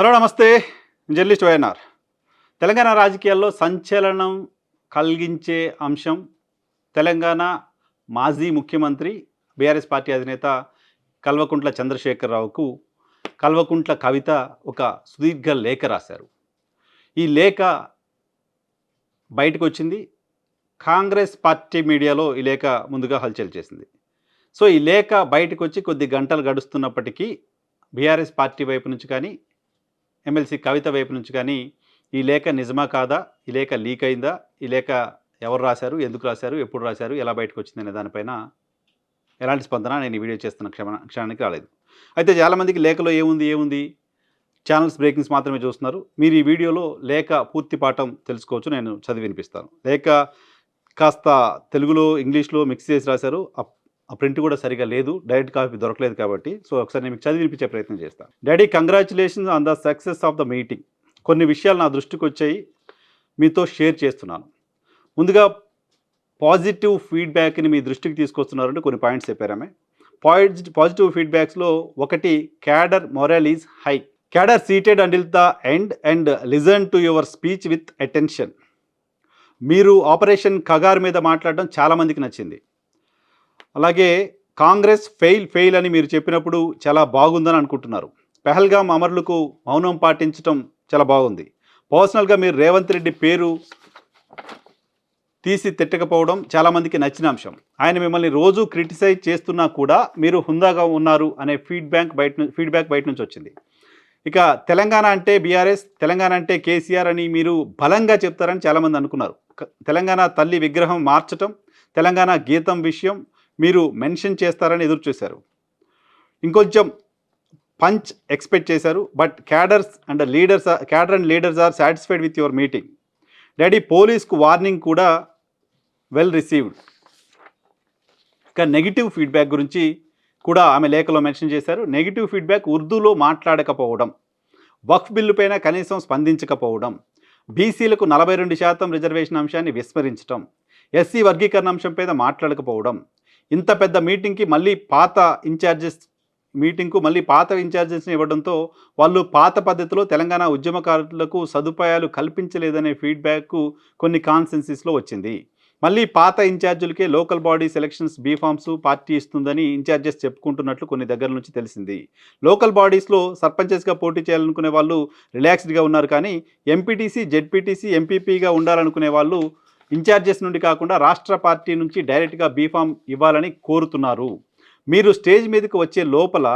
Hello నమస్తే. Journalist YNR. Telangana రాజకీయాల్లో సంచలనం కలిగించే అంశం తెలంగాణ మాజీ ముఖ్యమంత్రి బీఆర్ఎస్ పార్టీ అధినేత కల్వకుంట్ల చంద్రశేఖరరావుకు కల్వకుంట్ల కవిత ఒక సుదీర్ఘ లేఖ రాశారు. ఈ లేఖ బయటకు వచ్చింది కాంగ్రెస్ పార్టీ మీడియాలో ఈ లేఖ ముందుగా హల్చల్ చేసింది. సో ఈ లేఖ బయటకు వచ్చి కొద్ది గంటలు గడుస్తున్నప్పటికీ బీఆర్ఎస్ పార్టీ వైపు నుంచి కానీ ఎమ్మెల్సీ కవిత వైపు నుంచి కానీ ఈ లేఖ నిజమా కాదా? ఈ లేఖ లీక్ అయిందా? ఈ లేఖ ఎవరు రాశారు? ఎందుకు రాశారు? ఎప్పుడు రాశారు? ఎలా బయటకు వచ్చిందనే దానిపైన ఎలాంటి స్పందన నేను ఈ వీడియో చేస్తున్న క్షమ క్షణానికి రాలేదు. అయితే చాలామందికి లేఖలో ఏముంది ఏముంది? ఛానల్స్ బ్రేకింగ్స్ మాత్రమే చూస్తున్నారు. మీరు ఈ వీడియోలో లేఖ పూర్తి పాఠం తెలుసుకోవచ్చు నేను చదివి వినిపిస్తాను. లేఖ కాస్త తెలుగులో ఇంగ్లీష్లో మిక్స్ చేసి రాశారు. ఆ- ప్రింట్ కూడా సరిగా లేదు డైరెక్ట్ కాపీ దొరకలేదు కాబట్టి సో ఒకసారి నేను మీకు చదివి వినిపించే ప్రయత్నం చేస్తాను daddy congratulations on the success of the meeting కొన్ని విషయాలు నా దృష్టికి వచ్చాయి మీతో షేర్ చేస్తున్నాను. ముందుగా పాజిటివ్ ఫీడ్బ్యాక్ని మీ దృష్టికి తీసుకొస్తున్నారంటే కొన్ని పాయింట్స్ చెప్పారామే పాయింట్ పాజిటివ్ ఫీడ్బ్యాక్స్లో ఒకటి cadre morale is high cadre seated until the end and listen to your speech with attention మీరు ఆపరేషన్ కగార్ మీద మాట్లాడడం చాలామందికి నచ్చింది. అలాగే కాంగ్రెస్ ఫెయిల్ ఫెయిల్ అని మీరు చెప్పినప్పుడు చాలా బాగుందని అనుకుంటున్నారు. పెహల్గాం అమరులకు మౌనం పాటించడం చాలా బాగుంది. పర్సనల్గా మీరు రేవంత్ రెడ్డి పేరు తీసి తిట్టకపోవడం చాలామందికి నచ్చిన అంశం. ఆయన మిమ్మల్ని రోజు క్రిటిసైజ్ చేస్తున్నా కూడా మీరు హుందాగా ఉన్నారు అనే ఫీడ్బ్యాక్ బయట ఫీడ్బ్యాక్ బయట నుంచి వచ్చింది. ఇక తెలంగాణ అంటే బీఆర్ఎస్ తెలంగాణ అంటే కేసీఆర్ అని మీరు బలంగా చెప్తారని చాలామంది అనుకున్నారు. క- తెలంగాణ తల్లి విగ్రహం మార్చటం తెలంగాణ గీతం విషయం మీరు మెన్షన్ చేస్తారని ఎదురు చూశారు. ఇంకొంచెం పంచ్ ఎక్స్పెక్ట్ చేశారు but cadres and leaders cadre and leaders are satisfied with your meeting daddy పోలీస్కు warning కూడా వెల్ రిసీవ్డ్ ఇక నెగిటివ్ ఫీడ్బ్యాక్ గురించి కూడా ఆమె లేఖలో మెన్షన్ చేశారు. నెగిటివ్ ఫీడ్బ్యాక్ ఉర్దూలో మాట్లాడకపోవడం వక్ఫ్ బిల్లు పైన కనీసం స్పందించకపోవడం బీసీలకు నలభై రెండు శాతం రిజర్వేషన్ అంశాన్ని విస్మరించడం ఎస్సీ వర్గీకరణ అంశం పైన మాట్లాడకపోవడం ఇంత పెద్ద మీటింగ్కి మళ్ళీ పాత ఇన్ఛార్జెస్ మీటింగ్కు మళ్ళీ పాత ఇన్ఛార్జెస్ని ఇవ్వడంతో వాళ్ళు పాత పద్ధతిలో తెలంగాణ ఉద్యమకారులకు సదుపాయాలు కల్పించలేదనే ఫీడ్బ్యాక్ కొన్ని కాన్సెన్సెస్లో వచ్చింది. మళ్ళీ పాత ఇన్ఛార్జీలకే local body selections B forms party ఇస్తుందని ఇన్ఛార్జెస్ చెప్పుకుంటున్నట్లు కొన్ని దగ్గర నుంచి తెలిసింది. లోకల్ బాడీస్లో సర్పంచెస్గా పోటీ చేయాలనుకునే వాళ్ళు రిలాక్స్డ్గా ఉన్నారు కానీ ఎంపీటీసీ జెడ్పీటీసీ ఎంపీపీగా ఉండాలనుకునే వాళ్ళు ఇన్ఛార్జెస్ నుండి కాకుండా రాష్ట్ర పార్టీ నుంచి డైరెక్ట్గా బీఫామ్ ఇవ్వాలని కోరుతున్నారు. మీరు స్టేజ్ మీదకు వచ్చే లోపల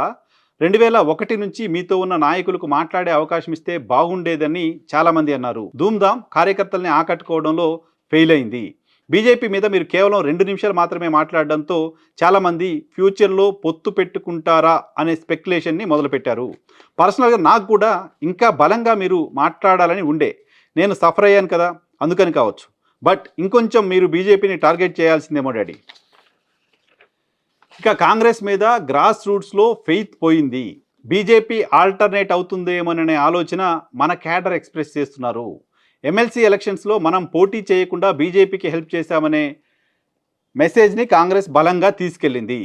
రెండు వేల ఒకటి నుంచి మీతో ఉన్న నాయకులకు మాట్లాడే అవకాశం ఇస్తే బాగుండేదని చాలామంది అన్నారు. ధూమ్ధామ్ కార్యకర్తల్ని ఆకట్టుకోవడంలో ఫెయిల్ అయింది. బీజేపీ మీద మీరు కేవలం రెండు నిమిషాలు మాత్రమే మాట్లాడడంతో చాలామంది ఫ్యూచర్లో పొత్తు పెట్టుకుంటారా అనే స్పెక్యులేషన్ని మొదలుపెట్టారు. పర్సనల్గా నాకు కూడా ఇంకా బలంగా మీరు మాట్లాడాలని ఉండే. నేను సఫర్ అయ్యాను కదా అందుకని కావచ్చు. బట్ ఇంకొంచెం మీరు బీజేపీని టార్గెట్ చేయాల్సిందేమో డాడీ. ఇక కాంగ్రెస్ మీద గ్రాస్ రూట్స్లో ఫెయిత్ పోయింది. బీజేపీ ఆల్టర్నేట్ అవుతుందేమోననే ఆలోచన మన క్యాడర్ ఎక్స్ప్రెస్ చేస్తున్నారు. ఎమ్మెల్సీ ఎలక్షన్స్లో మనం పోటీ చేయకుండా బీజేపీకి హెల్ప్ చేశామనే మెసేజ్ని కాంగ్రెస్ బలంగా తీసుకెళ్ళింది.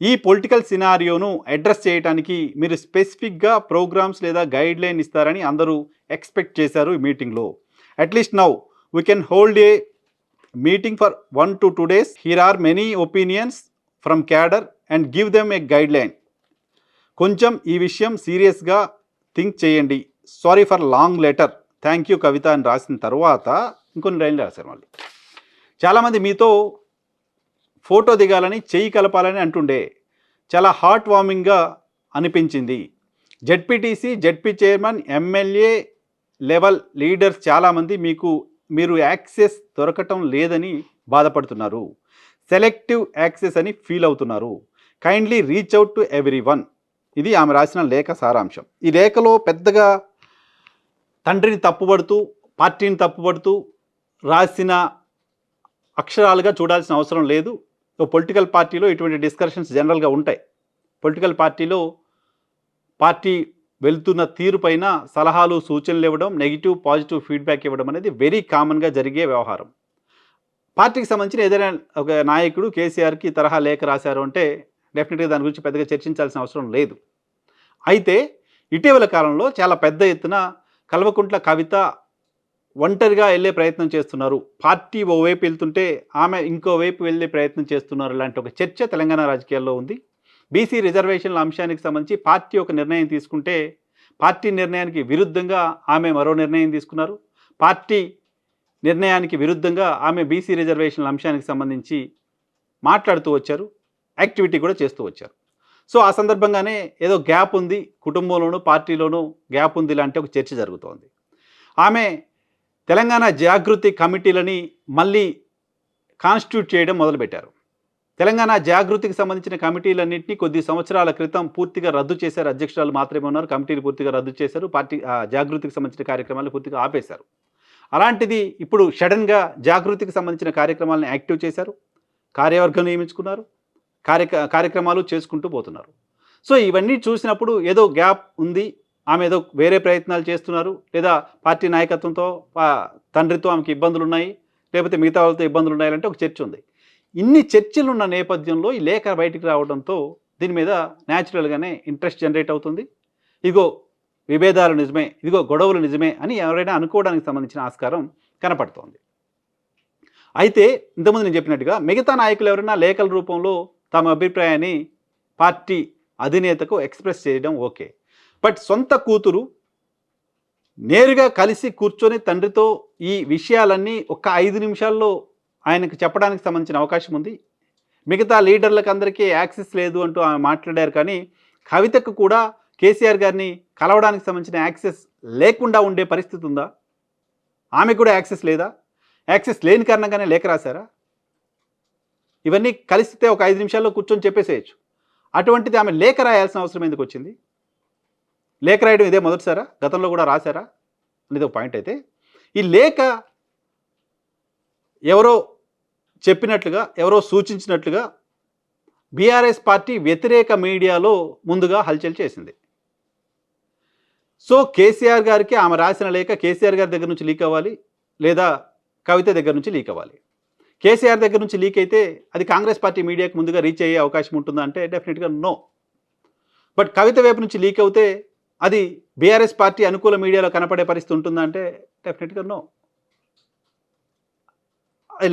ఈ పొలిటికల్ సినారియోను అడ్రస్ చేయడానికి మీరు స్పెసిఫిక్గా ప్రోగ్రామ్స్ లేదా గైడ్ లైన్ ఇస్తారని అందరూ ఎక్స్పెక్ట్ చేశారు ఈ మీటింగ్లో. At least now we can hold a meeting for one to two days hear our many opinions from cadre and give them a guideline కొంచెం ఈ విషయం సీరియస్గా థింక్ చేయండి. Sorry for long letter thank you Kavitha అని రాసిన తర్వాత ఇంకొన్ని లైన్లు రాశారు మళ్ళీ. చాలామంది మీతో ఫోటో దిగాలని చెయ్యి కలపాలని అంటుండే. చాలా హార్ట్ వార్మింగ్గా అనిపించింది. ZPTC ZP chairman MLA level leaders చాలామంది మీకు మీరు యాక్సెస్ దొరకటం లేదని బాధపడుతున్నారు. సెలెక్టివ్ యాక్సెస్ అని ఫీల్ అవుతున్నారు. Kindly reach out to everyone ఇది ఆమె రాసిన లేఖ సారాంశం. ఈ లేఖలో పెద్దగా తండ్రిని తప్పుపడుతూ పార్టీని తప్పుపడుతూ రాసిన అక్షరాలుగా చూడాల్సిన అవసరం లేదు. ఓ పొలిటికల్ పార్టీలో ఇటువంటి డిస్కషన్స్ జనరల్గా ఉంటాయి. పొలిటికల్ పార్టీలో పార్టీ వెళ్తున్న తీరు పైన సలహాలు సూచనలు ఇవ్వడం నెగిటివ్ పాజిటివ్ ఫీడ్బ్యాక్ ఇవ్వడం అనేది వెరీ కామన్గా జరిగే వ్యవహారం. పార్టీకి సంబంధించిన ఏదైనా ఒక నాయకుడు కేసీఆర్కి తరహా లేఖ రాశారు అంటే డెఫినెట్గా దాని గురించి పెద్దగా చర్చించాల్సిన అవసరం లేదు. అయితే ఇటీవల కాలంలో చాలా పెద్ద ఎత్తున కల్వకుంట్ల కవిత ఒంటరిగా వెళ్ళే ప్రయత్నం చేస్తున్నారు. పార్టీ ఓవైపు వెళ్తుంటే ఆమె ఇంకోవైపు వెళ్ళే ప్రయత్నం చేస్తున్నారు లాంటి ఒక చర్చ తెలంగాణ రాజకీయాల్లో ఉంది. బీసీ రిజర్వేషన్ల అంశానికి సంబంధించి పార్టీ ఒక నిర్ణయం తీసుకుంటే పార్టీ నిర్ణయానికి విరుద్ధంగా ఆమె మరో నిర్ణయం తీసుకున్నారు. పార్టీ నిర్ణయానికి విరుద్ధంగా ఆమె బీసీ రిజర్వేషన్ల అంశానికి సంబంధించి మాట్లాడుతూ వచ్చారు. యాక్టివిటీ కూడా చేస్తూ వచ్చారు. సో ఆ సందర్భంగానే ఏదో గ్యాప్ ఉంది. కుటుంబంలోనూ పార్టీలోనూ గ్యాప్ ఉంది లాంటి ఒక చర్చ జరుగుతోంది. ఆమె తెలంగాణ జాగృతి కమిటీలని మళ్ళీ కాన్స్టిట్యూట్ చేయడం మొదలుపెట్టారు. తెలంగాణ జాగృతికి సంబంధించిన కమిటీలన్నింటినీ కొద్ది సంవత్సరాల క్రితం పూర్తిగా రద్దు చేశారు. అధ్యక్షురాలు మాత్రమే ఉన్నారు. కమిటీలు పూర్తిగా రద్దు చేశారు. పార్టీ జాగృతికి సంబంధించిన కార్యక్రమాలు పూర్తిగా ఆపేశారు. అలాంటిది ఇప్పుడు సడన్గా జాగృతికి సంబంధించిన కార్యక్రమాలను యాక్టివ్ చేశారు. కార్యవర్గం నియమించుకున్నారు. కార్య కార్యక్రమాలు చేసుకుంటూ పోతున్నారు. సో ఇవన్నీ చూసినప్పుడు ఏదో గ్యాప్ ఉంది. ఆమె ఏదో వేరే ప్రయత్నాలు చేస్తున్నారు. లేదా పార్టీ నాయకత్వంతో తండ్రితో ఆమెకి ఇబ్బందులు ఉన్నాయి లేకపోతే మిగతా వాళ్ళతో ఇబ్బందులు ఉన్నాయంటే ఒక చర్చ ఉంది. ఇన్ని చర్చలు ఉన్న నేపథ్యంలో ఈ లేఖ బయటికి రావడంతో దీని మీద న్యాచురల్గానే ఇంట్రెస్ట్ జనరేట్ అవుతుంది. ఇదిగో విభేదాలు నిజమే ఇదిగో గొడవలు నిజమే అని ఎవరైనా అనుకోవడానికి సంబంధించిన ఆస్కారం కనపడుతోంది. అయితే ఇంతకుముందు నేను చెప్పినట్టుగా మిగతా నాయకులు ఎవరైనా లేఖల రూపంలో తమ అభిప్రాయాన్ని పార్టీ అధినేతకు ఎక్స్ప్రెస్ చేయడం ఓకే. బట్ సొంత కూతురు నేరుగా కలిసి కూర్చొని తండ్రితో ఈ విషయాలన్నీ ఒక ఐదు నిమిషాల్లో ఆయనకు చెప్పడానికి సంబంధించిన అవకాశం ఉంది. మిగతా లీడర్లకు అందరికీ యాక్సెస్ లేదు అంటూ ఆమె మాట్లాడారు కానీ కవితకు కూడా కేసీఆర్ గారిని కలవడానికి సంబంధించిన యాక్సెస్ లేకుండా ఉండే పరిస్థితి ఉందా? ఆమె కూడా యాక్సెస్ లేదా? యాక్సెస్ లేని కారణంగానే లేఖ రాశారా? ఇవన్నీ కలిస్తే ఒక ఐదు నిమిషాల్లో కూర్చొని చెప్పేసేయచ్చు. అటువంటిది ఆమె లేఖ రాయాల్సిన అవసరం ఎందుకు వచ్చింది? లేఖ రాయడం ఇదే మొదటిసారా? గతంలో కూడా రాశారా? అనేది ఒక పాయింట్ అయితే. ఈ లేఖ ఎవరో చెప్పినట్లుగా ఎవరో సూచించినట్లుగా బీఆర్ఎస్ పార్టీ వ్యతిరేక మీడియాలో ముందుగా హల్చల్ చేసింది. సో కేసీఆర్ గారికి ఆమె రాసిన లేఖ కేసీఆర్ గారి దగ్గర నుంచి లీక్ అవ్వాలి లేదా కవిత దగ్గర నుంచి లీక్ అవ్వాలి. కేసీఆర్ దగ్గర నుంచి లీక్ అయితే అది కాంగ్రెస్ పార్టీ మీడియాకి ముందుగా రీచ్ అయ్యే అవకాశం ఉంటుందా అంటే డెఫినెట్గా నో. బట్ కవిత వైపు నుంచి లీక్ అవుతే అది బీఆర్ఎస్ పార్టీ అనుకూల మీడియాలో కనపడే పరిస్థితి ఉంటుందా అంటే డెఫినెట్గా నో.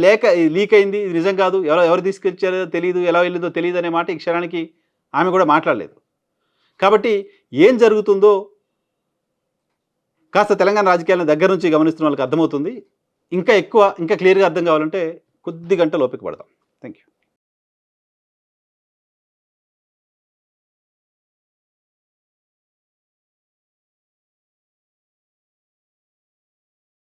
లేక లీక్ అయింది ఇది నిజం కాదు ఎవరో ఎవరు తీసుకొచ్చారో తెలియదు ఎలా వెళ్ళిందో తెలియదు అనే మాట ఈ క్షణానికి ఆమె కూడా మాట్లాడలేదు. కాబట్టి ఏం జరుగుతుందో కాస్త తెలంగాణ రాజకీయాలను దగ్గర నుంచి గమనిస్తున్న వాళ్ళకి అర్థమవుతుంది. ఇంకా ఎక్కువ ఇంకా క్లియర్గా అర్థం కావాలంటే కొద్ది గంటలు ఓపిక పడదాం థ్యాంక్ యూ